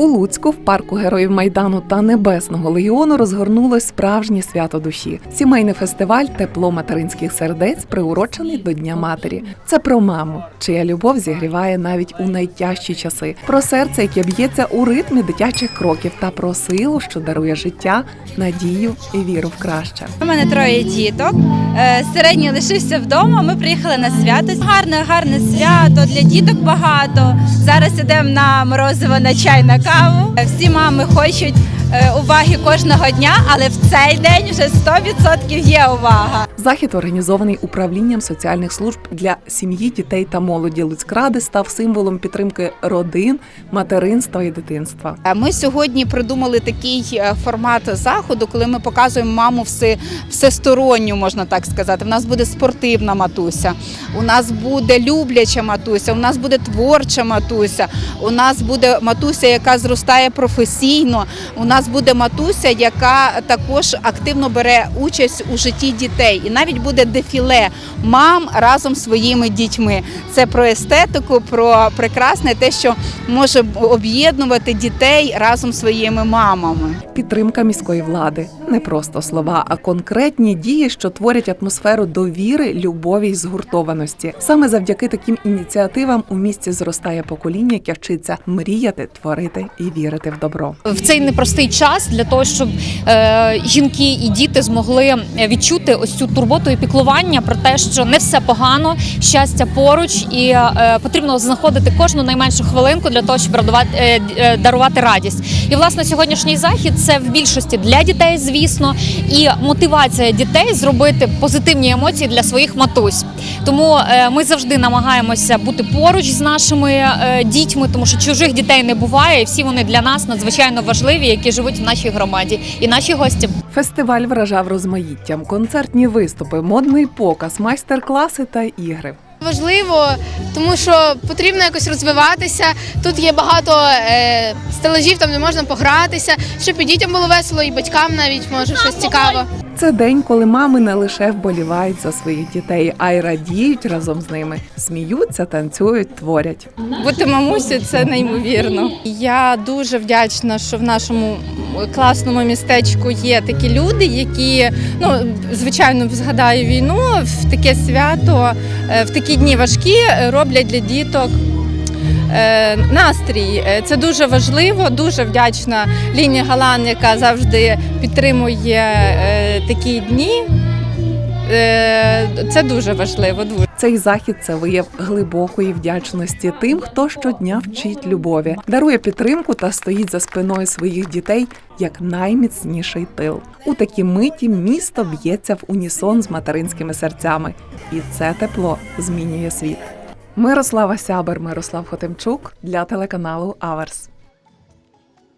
У Луцьку в парку Героїв Майдану та Небесного Легіону розгорнулось справжнє свято душі. Сімейний фестиваль Тепло материнських сердець приурочений до Дня матері. Це про маму, чия любов зігріває навіть у найтяжчі часи, про серце, яке б'ється у ритмі дитячих кроків, та про силу, що дарує життя, надію і віру в краще. У мене троє діток. Е, Середній лишився вдома. Ми приїхали на свято. Гарне, гарне свято для діток багато. Зараз ідемо на морозиво на чай на каву. Е, Всі мами хочуть е, уваги кожного дня, але в цей день вже 100% є увага. Захід, організований управлінням соціальних служб для сім'ї, дітей та молоді Луцькради, став символом підтримки родин, материнства і дитинства. Е, Ми сьогодні придумали такий формат заходу, коли ми показуємо маму все, всесторонню, можна так сказати. У нас буде спортивна матуся, у нас буде любляча матуся, у нас буде творча матуся, у нас буде матуся, яка зростає професійно. У нас буде матуся, яка також активно бере участь у житті дітей. І навіть буде дефіле мам разом зі своїми дітьми. Це про естетику, про прекрасне те, що може об'єднувати дітей разом зі своїми мамами. Підтримка міської влади не просто слова, а конкретні дії, що творять атмосферу довіри, любові й згуртованості. Саме завдяки таким ініціативам у місті зростає покоління, яке вчиться мріяти, творити і вірити в добро. в цей непростий час для того, щоб е, жінки і діти змогли відчути ось цю турботу і піклування про те, що не все погано, щастя поруч, і е, потрібно знаходити кожну найменшу хвилинку для того, щоб радувати, е, е, дарувати радість. І власне сьогоднішній захід це в більшості для дітей, звісно, і мотивація дітей зробити позитивні емоції для своїх матусь. Тому е, ми завжди намагаємося бути поруч з нашими е, дітьми, тому що чужих дітей не буває, і всі вони для нас надзвичайно важливі, які живуть в нашій громаді, і наші гості. Фестиваль вражав розмаїттям, концертні виступи, модний показ, майстер-класи та ігри. Важливо, тому що потрібно якось розвиватися. Тут є багато е, стелажів, там де можна погратися, щоб і дітям було весело, і батькам навіть може щось цікаве. Це день, коли мами не лише вболівають за своїх дітей, а й радіють разом з ними, сміються, танцюють, творять. Бути мамусю це неймовірно. Я дуже вдячна, що в нашому класному містечку є такі люди, які ну звичайно згадаю війну в таке свято, е, в такі дні важкі роблять для діток. Е, Настрій Е, це дуже важливо. Дуже вдячна Ліні Галан, яка завжди підтримує е, такі дні. Це дуже важливо. Дуже. Цей захід це вияв глибокої вдячності тим, хто щодня вчить любові, дарує підтримку та стоїть за спиною своїх дітей як найміцніший тил. У такі миті місто б'ється в унісон з материнськими серцями, і це тепло змінює світ. Мирослава Сябер, Мирослав Хотимчук для телеканалу Аверс.